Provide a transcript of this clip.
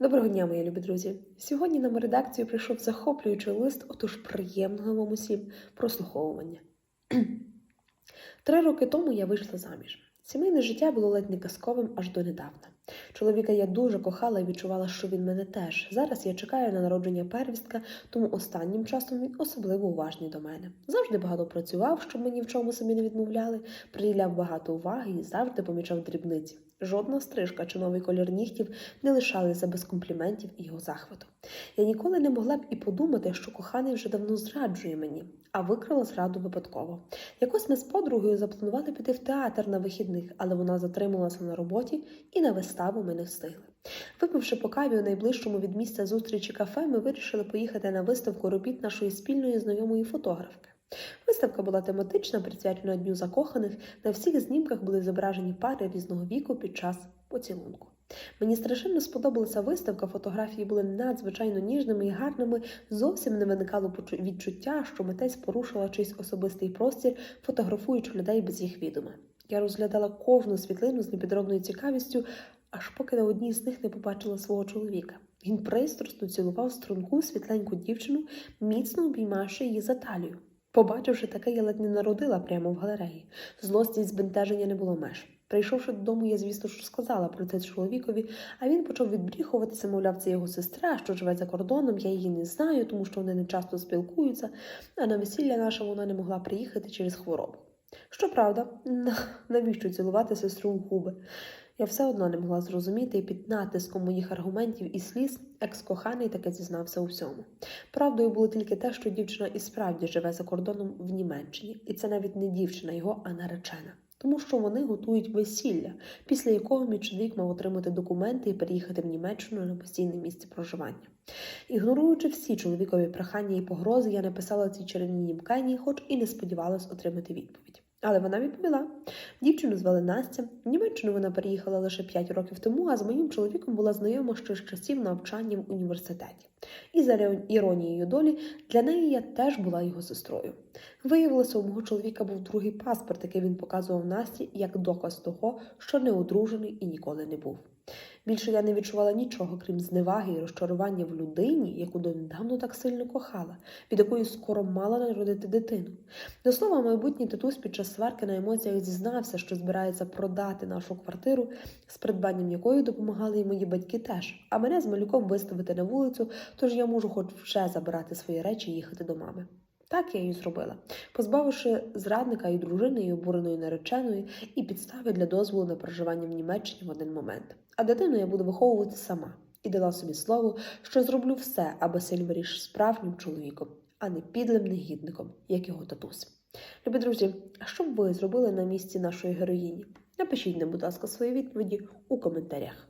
Доброго дня, мої любі друзі! Сьогодні нам у редакцію прийшов захоплюючий лист, отож приємного вам усім прослуховування. Три роки тому я вийшла заміж. Сімейне життя було ледь не казковим аж донедавна. Чоловіка я дуже кохала і відчувала, що він мене теж. Зараз я чекаю на народження первістка, тому останнім часом він особливо уважний до мене. Завжди багато працював, щоб мені в чому собі не відмовляли, приділяв багато уваги і завжди помічав дрібниці. Жодна стрижка чи новий колір нігтів не лишалися без компліментів і його захвату. Я ніколи не могла б і подумати, що коханий вже давно зраджує мені, а викрила зраду випадково. Якось ми з подругою запланували піти в театр на вихідних, але вона затрималася на роботі і на виставу ми не встигли. Випивши по каві у найближчому від місця зустрічі кафе, ми вирішили поїхати на виставку робіт нашої спільної знайомої фотографки. Виставка була тематична, присвячена Дню закоханих. На всіх знімках були зображені пари різного віку під час поцілунку. Мені страшенно сподобалася виставка, фотографії були надзвичайно ніжними і гарними. Зовсім не виникало відчуття, що митець порушила чийсь особистий простір, фотографуючи людей без їх відома. Я розглядала кожну світлину з непідробною цікавістю, аж поки на одній з них не побачила свого чоловіка. Він пристрасно цілував струнку світленьку дівчину, міцно обіймавши її за талію. Побачивши таке, я ледь не народила прямо в галереї. Злості і збентеження не було меж. Прийшовши додому, я, звісно, що сказала про це чоловікові, а він почав відбріхуватися, мовляв, це його сестра, що живе за кордоном, я її не знаю, тому що вони не часто спілкуються, а на весілля наше вона не могла приїхати через хворобу. Щоправда, навіщо цілувати сестру в губи? Я все одно не могла зрозуміти, і під натиском моїх аргументів і сліз екс-коханий таки зізнався у всьому. Правдою було тільки те, що дівчина і справді живе за кордоном в Німеччині, і це навіть не дівчина його, а наречена. Тому що вони готують весілля, після якого мій чоловік мав отримати документи і переїхати в Німеччину на постійне місце проживання. Ігноруючи всі чоловікові прохання і погрози, я написала цій чарівній німкені, хоч і не сподівалась отримати відповідь. Але вона відповіла. Дівчину звали Настя. В Німеччину вона переїхала лише 5 років тому, а з моїм чоловіком була знайома ще з часів навчання в університеті. І за іронією долі для неї я теж була його сестрою. Виявилося, у мого чоловіка був другий паспорт, який він показував Насті як доказ того, що не одружений і ніколи не був. Більше я не відчувала нічого, крім зневаги і розчарування в людині, яку донедавно так сильно кохала, від якої скоро мала народити дитину. До слова, майбутній татусь під час сварки на емоціях зізнався, що збирається продати нашу квартиру, з придбанням якої допомагали і мої батьки теж, а мене з малюком виставити на вулицю, тож я можу хоч вже забирати свої речі і їхати до мами. Так я і зробила, позбавивши зрадника і дружини, і обуреної нареченої, і підстави для дозволу на проживання в Німеччині в один момент. А дитину я буду виховувати сама і дала собі слово, що зроблю все, аби син виріс справжнім чоловіком, а не підлим негідником, як його татусь. Любі друзі, а що б ви зробили на місці нашої героїні? Напишіть нам, будь ласка, свої відповіді у коментарях.